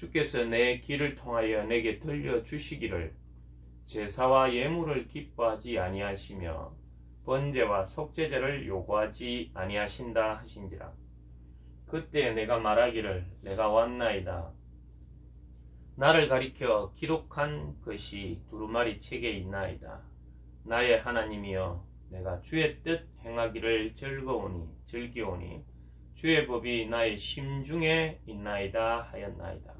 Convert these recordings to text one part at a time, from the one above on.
주께서 내 길을 통하여 내게 들려 주시기를 제사와 예물을 기뻐하지 아니하시며 번제와 속죄제를 요구하지 아니하신다 하신지라. 그때 내가 말하기를 내가 왔나이다. 나를 가리켜 기록한 것이 두루마리 책에 있나이다. 나의 하나님이여 내가 주의 뜻 행하기를 즐거우니 즐기오니 주의 법이 나의 심중에 있나이다 하였나이다.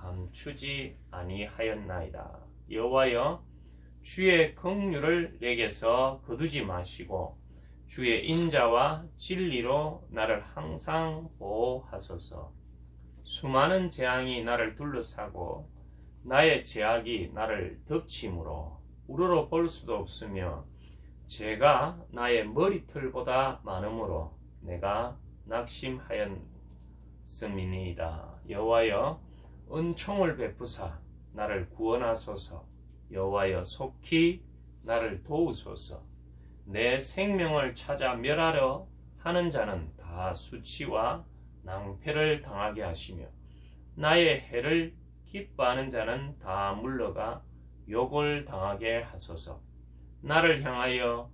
감추지 아니하였나이다. 여호와여 주의 긍휼을 내게서 거두지 마시고 주의 인자와 진리로 나를 항상 보호하소서. 수많은 재앙이 나를 둘러싸고 나의 제약이 나를 덮치므로 우러러 볼 수도 없으며 제가 나의 머리털보다 많으므로 내가 낙심하였음이니이다. 여호와여 은총을 베푸사 나를 구원하소서. 여호와여 속히 나를 도우소서. 내 생명을 찾아 멸하려 하는 자는 다 수치와 낭패를 당하게 하시며 나의 해를 기뻐하는 자는 다 물러가 욕을 당하게 하소서. 나를 향하여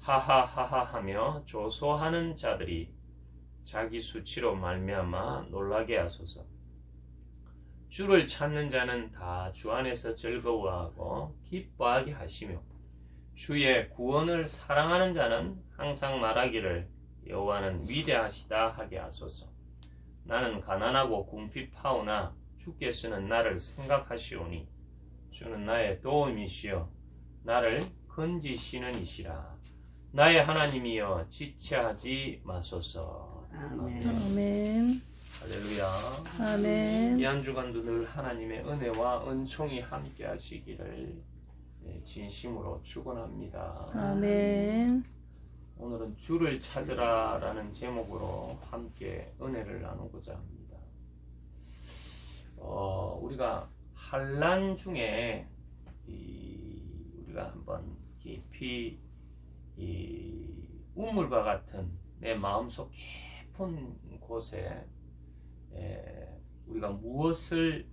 하하하하 하며 조소하는 자들이 자기 수치로 말미암아 놀라게 하소서. 주를 찾는 자는 다 주 안에서 즐거워하고 기뻐하게 하시며 주의 구원을 사랑하는 자는 항상 말하기를 여호와는 위대하시다 하게 하소서. 나는 가난하고 궁핍하오나 주께서는 나를 생각하시오니 주는 나의 도움이시여 나를 건지시는 이시라. 나의 하나님이여 지체하지 마소서. 아멘. 아멘. 할렐루야. 아멘. 이 한 주간도 늘 하나님의 은혜와 은총이 함께 하시기를 네, 진심으로 축원합니다. 아멘. 오늘은 주를 찾으라라는 제목으로 함께 은혜를 나누고자 합니다. 어, 우리가 환란 중에 이, 우리가 한번 깊이 이 우물과 같은 내 마음속 깊은 곳에 에, 우리가 무엇을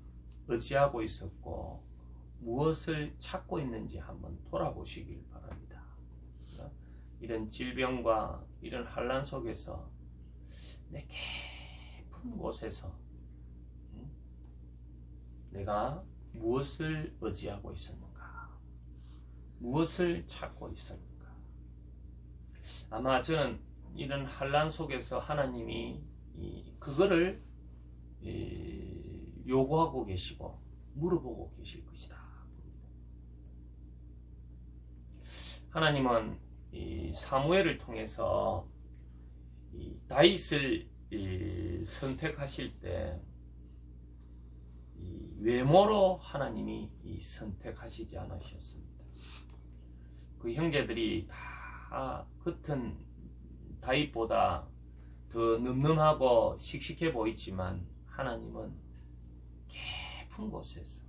의지하고 있었고 무엇을 찾고 있는지 한번 돌아보시길 바랍니다. 이런 질병과 이런 환란 속에서 내 깊은 곳에서 음? 내가 무엇을 의지하고 있었는가? 무엇을 찾고 있었는가? 아마 저는 이런 환란 속에서 하나님이 이, 그거를 이, 요구하고 계시고 물어보고 계실 것이다. 하나님은 이 사무엘을 통해서 이 다윗을 이 선택하실 때이 외모로 하나님이 이 선택하시지 않으셨습니다. 그 형제들이 다 겉은 다윗보다 더 늠름하고 씩씩해 보이지만 하나님은 깊은 곳에서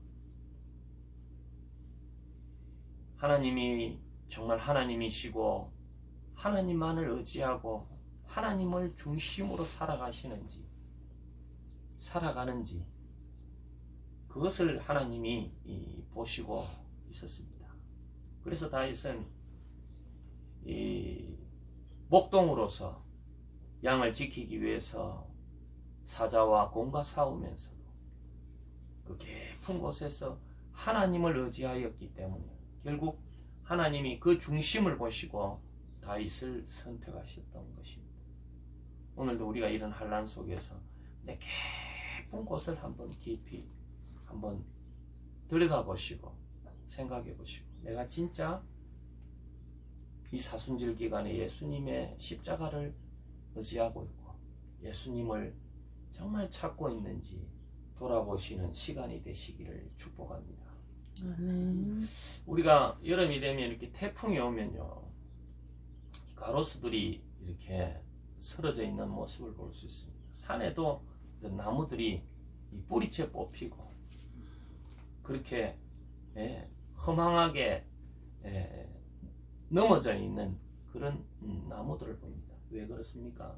하나님이 정말 하나님이시고 하나님만을 의지하고 하나님을 중심으로 살아가시는지 살아가는지 그것을 하나님이 이, 보시고 있었습니다. 그래서 다윗은 이 목동으로서 양을 지키기 위해서 사자와 곰과 싸우면서도 그 깊은 곳에서 하나님을 의지하였기 때문에 결국 하나님이 그 중심을 보시고 다윗을 선택하셨던 것입니다. 오늘도 우리가 이런 환란 속에서 내 깊은 곳을 한번 깊이 한번 들여다보시고 생각해 보시고 내가 진짜 이 사순절 기간에 예수님의 십자가를 의지하고 있고 예수님을 정말 찾고 있는지 돌아보시는 시간이 되시기를 축복합니다. 아멘. 우리가 여름이 되면 이렇게 태풍이 오면요. 가로수들이 이렇게 쓰러져 있는 모습을 볼 수 있습니다. 산에도 나무들이 이 뿌리채 뽑히고 그렇게 예, 허망하게 예, 넘어져 있는 그런 음, 나무들을 봅니다. 왜 그렇습니까?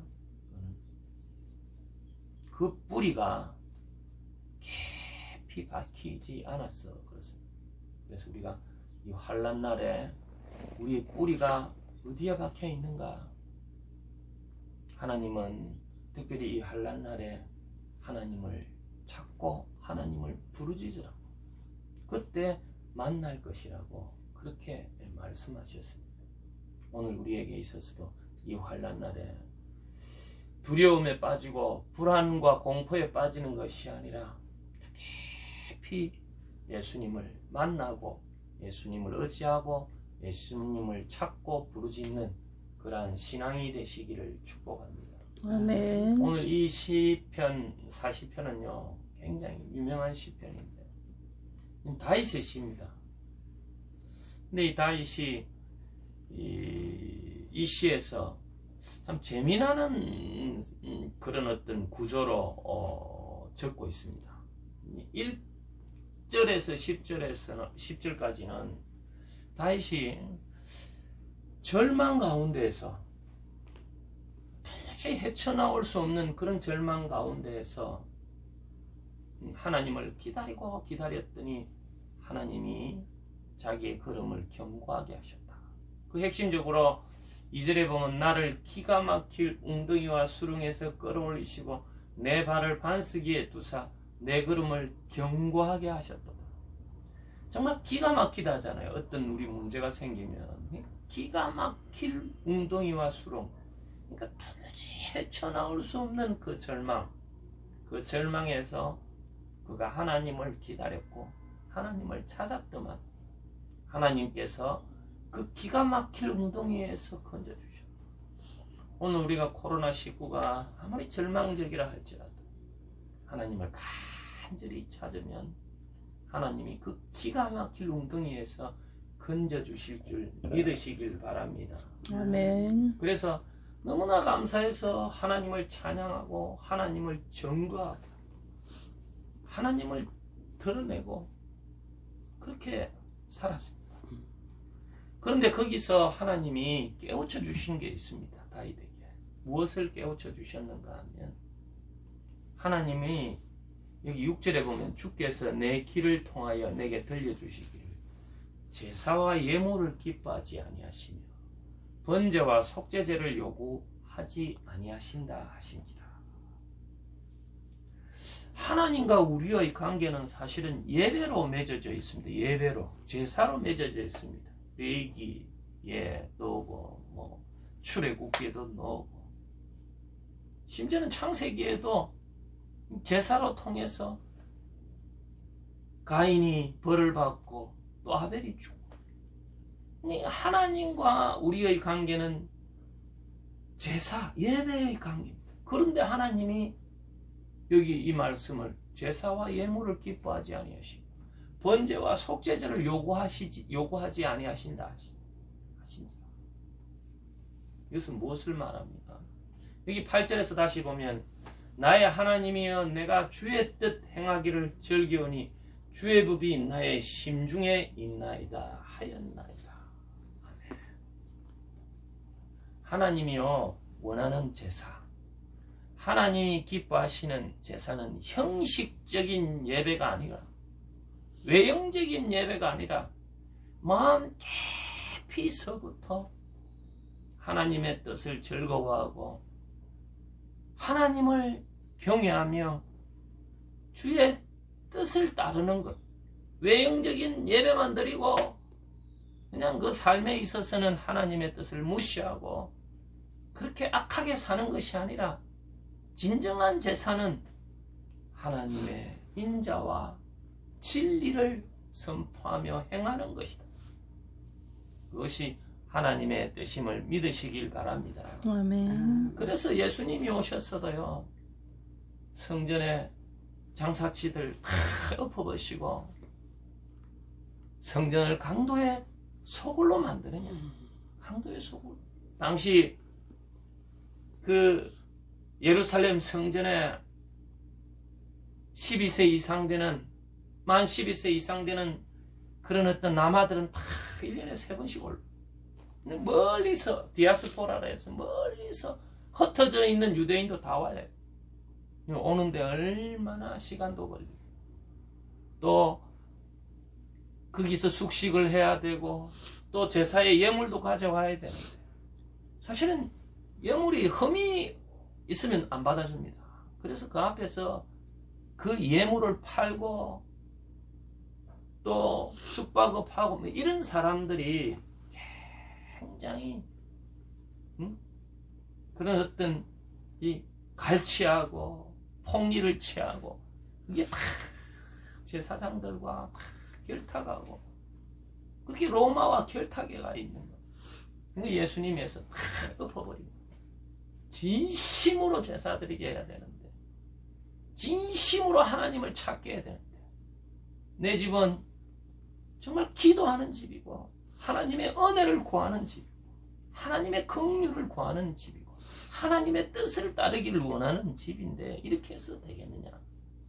음, 그 뿌리가 깊이 박히지 않았어 그렇습니다. 그래서 우리가 이 환란 날에 우리의 뿌리가 어디에 박혀 있는가? 하나님은 특별히 이 환란 날에 하나님을 찾고 하나님을 부르짖으라고 그때 만날 것이라고 그렇게 말씀하셨습니다. 오늘 우리에게 있어서도 이 환란 날에 두려움에 빠지고 불안과 공포에 빠지는 것이 아니라 깊이 예수님을 만나고 예수님을 의지하고 예수님을 찾고 부르짖는 그러한 신앙이 되시기를 축복합니다. 아멘. 오늘 이 시편 40편은요 굉장히 유명한 시편인데 다윗의 시입니다. 근데 이 다윗이 이, 이 시에서 참 재미나는 음, 그런 어떤 구조로 어, 적고 있습니다. 1절에서 10절에서는 10절까지는 다윗이 절망 가운데에서 도저히 헤쳐나올 수 없는 그런 절망 가운데에서 하나님을 기다리고 기다렸더니 하나님이 자기의 걸음을 견고하게 하셨다. 그 핵심적으로 이절에 보면 나를 기가 막힐 웅덩이와 수렁에서 끌어올리시고 내 발을 반스기에 두사 내 걸음을 견고하게 하셨다. 정말 기가 막히다 하잖아요. 어떤 우리 문제가 생기면 기가 막힐 웅덩이와 수렁 그러니까 도무지 헤쳐나올 수 없는 그 절망 그 절망에서 그가 하나님을 기다렸고 하나님을 찾았더만 하나님께서 그 기가 막힐 웅덩이에서 건져주셨다. 오늘 우리가 코로나19가 아무리 절망적이라 할지라도 하나님을 간절히 찾으면 하나님이 그 기가 막힐 웅덩이에서 건져 주실 줄 믿으시길 바랍니다. 아멘. 그래서 너무나 감사해서 하나님을 찬양하고 하나님을 전거하고 하나님을 드러내고 그렇게 살았습니다. 그런데 거기서 하나님이 깨우쳐 주신 게 있습니다. 다윗에게. 무엇을 깨우쳐 주셨는가 하면 하나님이 여기 6절에 보면 주께서 내 길을 통하여 내게 들려주시기를 제사와 예물을 기뻐하지 아니하시며 번제와 속죄제를 요구하지 아니하신다 하신지라. 하나님과 우리의 관계는 사실은 예배로 맺어져 있습니다. 예배로 제사로 맺어져 있습니다. 레이기에 넣고 뭐 출애굽기에도 넣고 심지어는 창세기에도 제사로 통해서 가인이 벌을 받고 또 아벨이 죽고 하나님과 우리의 관계는 제사, 예배의 관계입니다. 그런데 하나님이 여기 이 말씀을 제사와 예물을 기뻐하지 아니하시고 번제와 속죄제를 요구하시지 요구하지 아니하신다 하신다. 이것은 무엇을 말합니까? 여기 8절에서 다시 보면 나의 하나님이여 내가 주의 뜻 행하기를 즐기오니 주의 법이 나의 심중에 있나이다 아니하였나이다. 아멘. 하나님이요 원하는 제사, 하나님이 기뻐하시는 제사는 형식적인 예배가 아니라 외형적인 예배가 아니라 마음 깊이서부터 하나님의 뜻을 즐거워하고 하나님을 경외하며 주의 뜻을 따르는 것. 외형적인 예배만 드리고 그냥 그 삶에 있어서는 하나님의 뜻을 무시하고 그렇게 악하게 사는 것이 아니라 진정한 제사는 하나님의 인자와 진리를 선포하며 행하는 것이다. 그것이 하나님의 뜻임을 믿으시길 바랍니다. 아멘. 그래서 예수님이 오셨어도요, 성전에 장사치들 다 엎어버시고, 성전을 강도의 소굴로 만드느냐. 강도의 소굴. 당시 그 예루살렘 성전에 12세 이상 되는, 만 12세 이상 되는 그런 어떤 남아들은 다 1년에 세 번씩 올 멀리서 디아스포라라 해서 멀리서 흩어져 있는 유대인도 다 와요. 오는데 얼마나 시간도 걸리고 또 거기서 숙식을 해야 되고 또 제사에 예물도 가져와야 되는데 사실은 예물이 흠이 있으면 안 받아줍니다. 그래서 그 앞에서 그 예물을 팔고 또 숙박업하고 뭐 이런 사람들이 굉장히 음? 그런 어떤 이 갈취하고 폭리를 취하고 그게 다 제사장들과 막 결탁하고 그렇게 로마와 결탁해가 있는 거. 근데 예수님에서 다 엎어버리고 진심으로 제사드리게 해야 되는데 진심으로 하나님을 찾게 해야 되는데 내 집은 정말 기도하는 집이고 하나님의 은혜를 구하는 집, 하나님의 긍휼을 구하는 집이고 하나님의 뜻을 따르기를 원하는 집인데 이렇게 해서 되겠느냐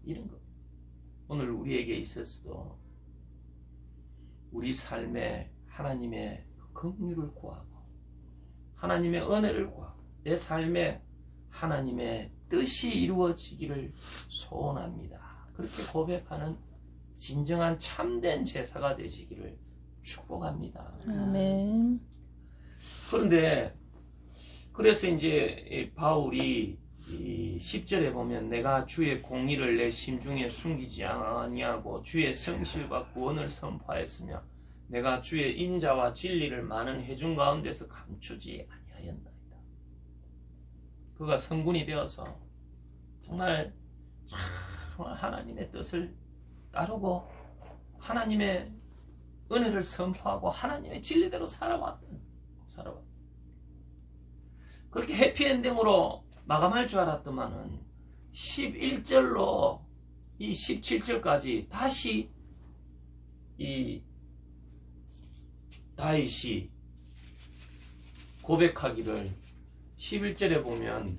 이런 거. 오늘 우리에게 있어서도 우리 삶에 하나님의 긍휼을 구하고 하나님의 은혜를 구하고 내 삶에 하나님의 뜻이 이루어지기를 소원합니다. 그렇게 고백하는 진정한 참된 제사가 되시기를 축복합니다. 아멘. 그런데 그래서 이제 이 바울이 이 10절에 보면 내가 주의 공의를 내 심중에 숨기지 아니하고 주의 성실과 구원을 선포하였으며 내가 주의 인자와 진리를 많은 회중 가운데서 감추지 아니하였나이다. 그가 성군이 되어서 정말 정말 하나님의 뜻을 따르고 하나님의 은혜를 선포하고 하나님의 진리대로 살아왔던 살아왔. 그렇게 해피엔딩으로 마감할 줄 알았더만은 11절로 이 17절까지 다시 이 다윗이 고백하기를 11절에 보면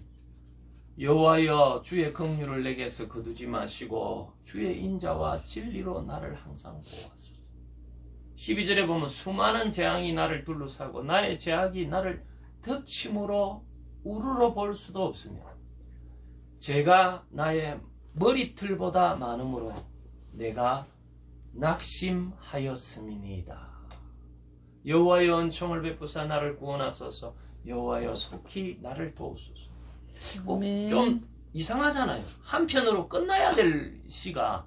여호와여 주의 긍휼을 내게서 거두지 마시고 주의 인자와 진리로 나를 항상 보호하소서. 12절에 보면 수많은 재앙이 나를 둘러싸고 나의 제약이 나를 덮침으로 우르르 볼 수도 없으며 제가 나의 머리털보다 많으므로 내가 낙심하였음이니이다. 여호와의 은총을 베푸사 나를 구원하소서 여호와여 속히 나를 도우소서. 아멘. 좀 이상하잖아요. 한편으로 끝나야 될 시가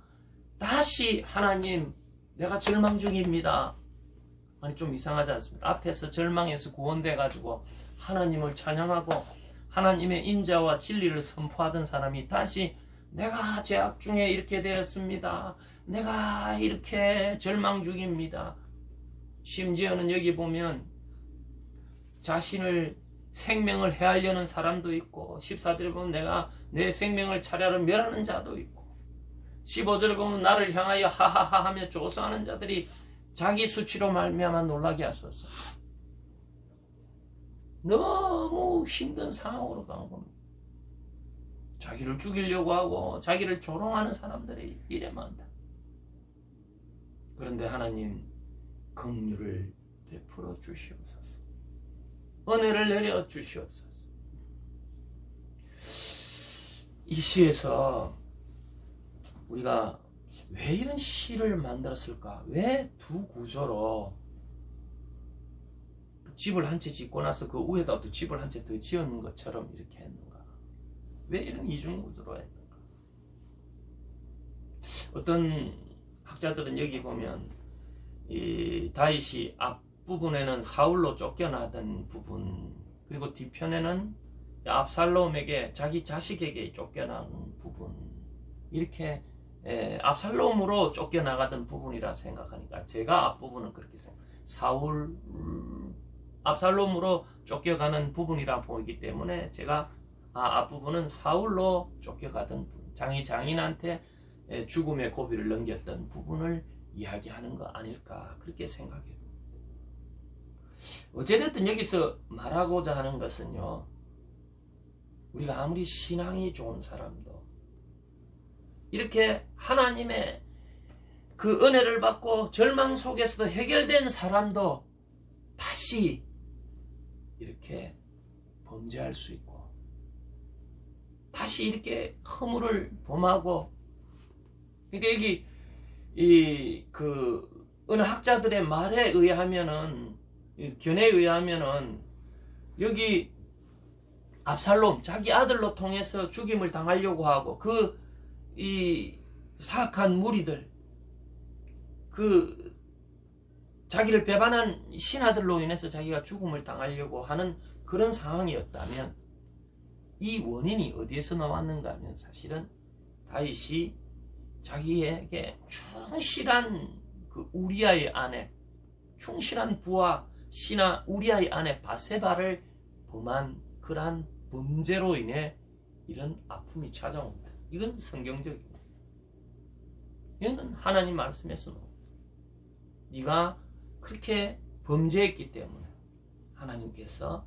다시 하나님 내가 절망 중입니다. 아니 좀 이상하지 않습니까? 앞에서 절망해서 구원돼 가지고 하나님을 찬양하고 하나님의 인자와 진리를 선포하던 사람이 다시 내가 죄악 중에 이렇게 되었습니다. 내가 이렇게 절망 중입니다. 심지어는 여기 보면 자신을 생명을 해하려는 사람도 있고 14절에 보면 내가 내 생명을 차라리 멸하는 자도 있고 15절에 보면 나를 향하여 하하하 하며 조소하는 자들이 자기 수치로 말미암아 놀라게 하소서. 너무 힘든 상황으로 간 겁니다. 자기를 죽이려고 하고 자기를 조롱하는 사람들이 이래 많다. 그런데 하나님 긍휼을 베풀어 주시옵소서. 은혜를 내려 주시옵소서. 이 시에서 우리가 왜 이런 시를 만들었을까? 왜 두 구조로 집을 한 채 짓고 나서 그 위에다 또 집을 한 채 더 지었는 것처럼 이렇게 했는가? 왜 이런 이중 구조로 했는가? 어떤 학자들은 여기 보면 이 다윗이 앞 부분에는 사울로 쫓겨나던 부분 그리고 뒤편에는 압살롬에게 자기 자식에게 쫓겨난 부분 이렇게 에, 압살롬으로 쫓겨나가던 부분이라 생각하니까 제가 앞부분은 그렇게 생각 사울 음, 압살롬으로 쫓겨가는 부분이라 보이기 때문에 제가 아, 앞부분은 사울로 쫓겨가던 부분 장이 장인한테 에, 죽음의 고비를 넘겼던 부분을 이야기하는 거 아닐까 그렇게 생각해요. 어찌됐든 여기서 말하고자 하는 것은요. 우리가 아무리 신앙이 좋은 사람도 이렇게 하나님의 그 은혜를 받고 절망 속에서도 해결된 사람도 다시 이렇게 범죄할 수 있고 다시 이렇게 허물을 범하고 그러니까 여기 이 그 어느 학자들의 말에 의하면은 이 견해에 의하면은 여기 압살롬 자기 아들로 통해서 죽임을 당하려고 하고 그 이 사악한 무리들 그 자기를 배반한 신하들로 인해서 자기가 죽음을 당하려고 하는 그런 상황이었다면 이 원인이 어디에서 나왔는가 하면 사실은 다윗이 자기에게 충실한 그 우리아의 아내 충실한 부하 신하 우리아의 아내 바세바를 범한 그러한 범죄로 인해 이런 아픔이 찾아옵니다. 이건 성경적입니다. 이거는 하나님 말씀에서 네가 그렇게 범죄했기 때문에 하나님께서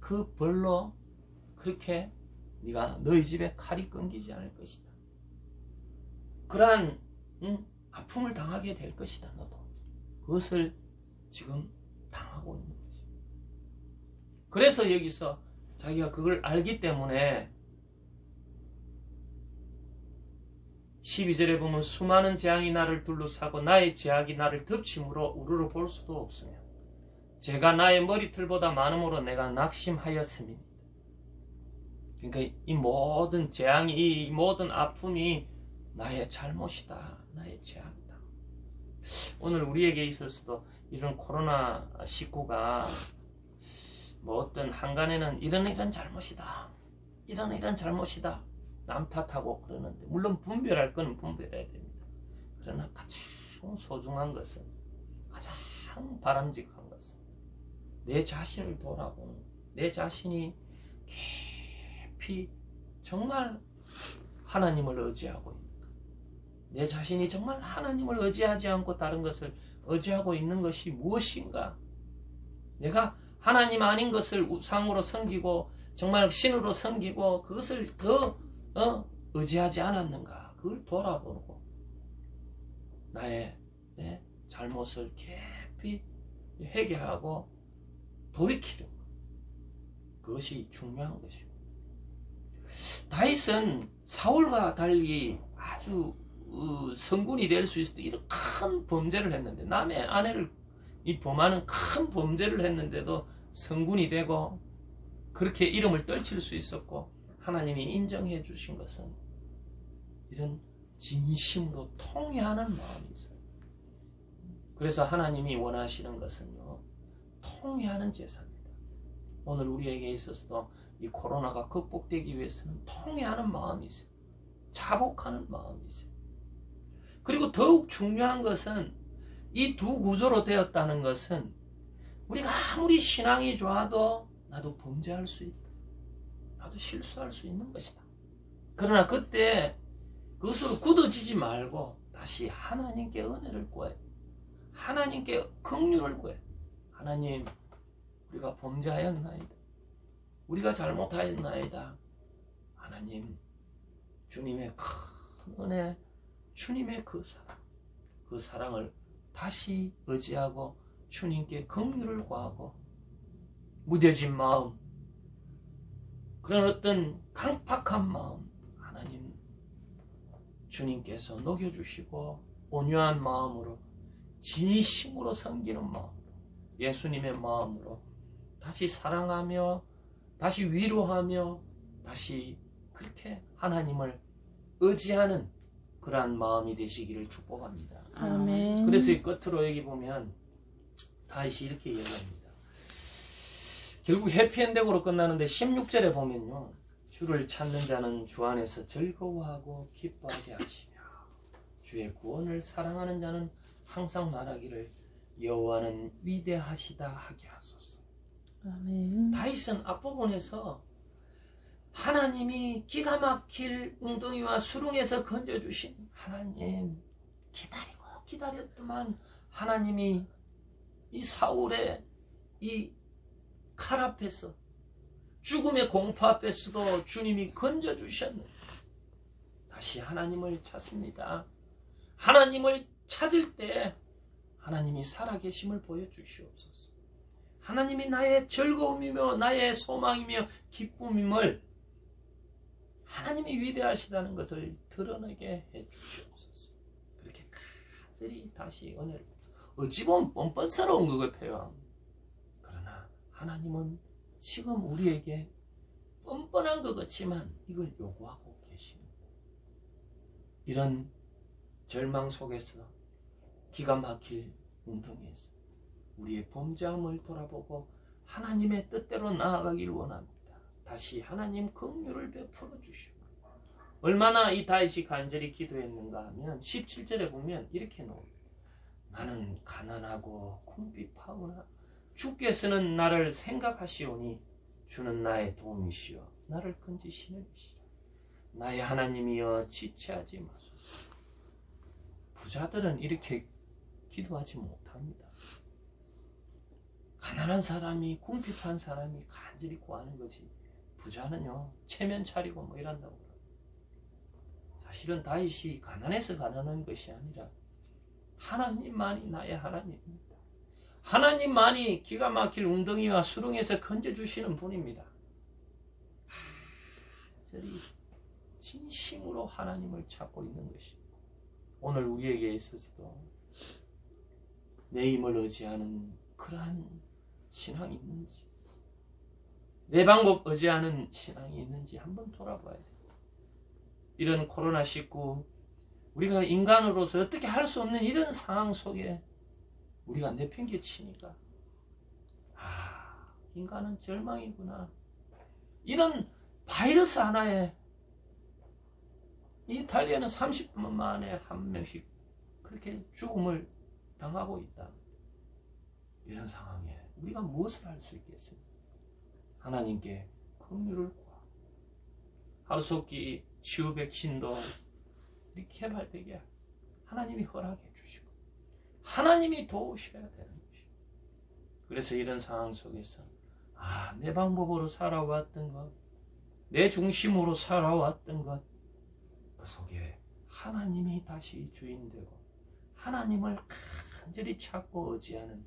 그 벌로 그렇게 네가 너희 집에 칼이 끊기지 않을 것이다. 그러한 응, 아픔을 당하게 될 것이다. 너도 그것을 지금 당하고 있는 것이. 그래서 여기서 자기가 그걸 알기 때문에 12절에 보면 수많은 재앙이 나를 둘러싸고 나의 제약이 나를 덮침으로 우르르 볼 수도 없으며 제가 나의 머리털보다 많음으로 내가 낙심하였음이니이다. 그러니까 이 모든 재앙이 이 모든 아픔이 나의 잘못이다. 나의 죄악이다. 오늘 우리에게 있어서도 이런 코로나 19가 뭐 어떤 한간에는 이런 이런 잘못이다. 이런 이런 잘못이다. 남 탓하고 그러는데 물론 분별할 건 분별해야 됩니다. 그러나 가장 소중한 것은 가장 바람직한 것은 내 자신을 돌아보는 내 자신이 깊이 정말 하나님을 의지하고 있는가 내 자신이 정말 하나님을 의지하지 않고 다른 것을 의지하고 있는 것이 무엇인가 내가 하나님 아닌 것을 우상으로 섬기고 정말 신으로 섬기고 그것을 더 어? 의지하지 않았는가 그걸 돌아보고 나의 네? 잘못을 깊이 회개하고 돌이키는 것 그것이 중요한 것이고 다윗은 사울과 달리 아주 어, 성군이 될 수 있을 때 이런 큰 범죄를 했는데 남의 아내를 이 범하는 큰 범죄를 했는데도 성군이 되고 그렇게 이름을 떨칠 수 있었고 하나님이 인정해 주신 것은 이런 진심으로 통회하는 마음이 있어요. 그래서 하나님이 원하시는 것은요, 통회하는 제사입니다. 오늘 우리에게 있어서도 이 코로나가 극복되기 위해서는 통회하는 마음이 있어요. 자복하는 마음이 있어요. 그리고 더욱 중요한 것은 이 두 구조로 되었다는 것은 우리가 아무리 신앙이 좋아도 나도 범죄할 수 있다. 나도 실수할 수 있는 것이다. 그러나 그때 그것으로 굳어지지 말고 다시 하나님께 은혜를 구해. 하나님께 긍휼을 구해. 하나님, 우리가 범죄하였나이다. 우리가 잘못하였나이다. 하나님, 주님의 큰 은혜, 주님의 그 사랑, 그 사랑을 다시 의지하고 주님께 긍휼을 구하고 무뎌진 마음 그런 어떤 강팍한 마음 하나님 주님께서 녹여주시고 온유한 마음으로 진심으로 섬기는 마음 예수님의 마음으로 다시 사랑하며 다시 위로하며 다시 그렇게 하나님을 의지하는 그러한 마음이 되시기를 축복합니다. 아멘. 그래서 이 끝으로 여기 보면 다시 이렇게 이야기합니다. 결국 해피엔딩으로 끝나는데 16절에 보면요. 주를 찾는 자는 주 안에서 즐거워하고 기뻐하게 하시며 주의 구원을 사랑하는 자는 항상 말하기를 여호와는 위대하시다 하게 하소서. 아멘. 다윗은 앞부분에서 하나님이 기가 막힐 웅덩이와 수렁에서 건져주신 하나님 기다리고 기다렸더만 하나님이 이 사울의 이 칼 앞에서 죽음의 공포 앞에서도 주님이 건져주셨는데 다시 하나님을 찾습니다. 하나님을 찾을 때 하나님이 살아계심을 보여주시옵소서. 하나님이 나의 즐거움이며 나의 소망이며 기쁨임을 하나님이 위대하시다는 것을 드러내게 해 주시옵소서. 그렇게 간절히 다시 은혜를 어찌 보면 뻔뻔스러운 것 같아요. 그러나 하나님은 지금 우리에게 뻔뻔한 것 같지만 이걸 요구하고 계시는 거예요. 이런 절망 속에서 기가 막힐 웅덩이에서 우리의 범죄함을 돌아보고 하나님의 뜻대로 나아가길 원합니다. 다시 하나님 긍휼을 베풀어 주시고 얼마나 이 다윗이 간절히 기도했는가 하면 17절에 보면 이렇게 나옵니다. 나는 가난하고 궁핍하오나 주께서는 나를 생각하시오니 주는 나의 도움이시여 나를 건지시는 이시라 나의 하나님이여 지체하지 마소서 부자들은 이렇게 기도하지 못합니다. 가난한 사람이 궁핍한 사람이 간절히 구하는 거지 부자는요 체면 차리고 뭐 이런다고. 사실은 다윗이 가난해서 가난한 것이 아니라 하나님만이 나의 하나님입니다. 하나님만이 기가 막힐 웅덩이와 수렁에서 건져주시는 분입니다. 간절히 진심으로 하나님을 찾고 있는 것입니다. 오늘 우리에게 있어서도 내 힘을 의지하는 그러한 신앙이 있는지 내 방법 의지하는 신앙이 있는지 한번 돌아봐야 돼요. 이런 코로나19 우리가 인간으로서 어떻게 할 수 없는 이런 상황 속에 우리가 내팽개치니까 아 인간은 절망이구나 이런 바이러스 하나에 이탈리아는 30분 만에 한 명씩 그렇게 죽음을 당하고 있다. 이런 상황에 우리가 무엇을 할 수 있겠습니까? 하나님께 긍휼을 구하. 하루속기 치유 백 신도 이렇게 개발되게 하나님이 허락해 주시고 하나님이 도우셔야 되는 것이. 그래서 이런 상황 속에서 아, 내 방법으로 살아왔던 것, 내 중심으로 살아왔던 것, 그 속에 하나님이 다시 주인 되고 하나님을 간절히 찾고 의지하는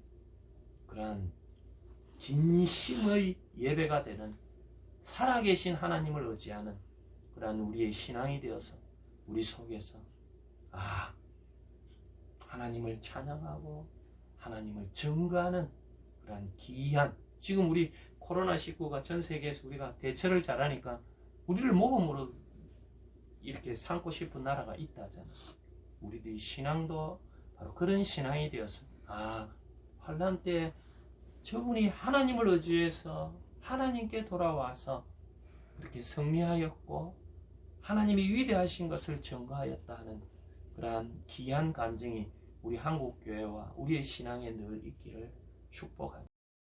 그러한 진심의 예배가 되는 살아계신 하나님을 의지하는 그러한 우리의 신앙이 되어서 우리 속에서 아 하나님을 찬양하고 하나님을 증거하는 그러한 귀한 지금 우리 코로나19가 전 세계에서 우리가 대처를 잘하니까 우리를 모범으로 이렇게 삼고 싶은 나라가 있다잖아. 우리들이 신앙도 바로 그런 신앙이 되어서 아 환란 때 저분이 하나님을 의지해서 하나님께 돌아와서 그렇게 승리하였고 하나님이 위대하신 것을 증거하였다 하는 그러한 귀한 간증이 우리 한국 교회와 우리의 신앙에 늘 있기를 축복합니다.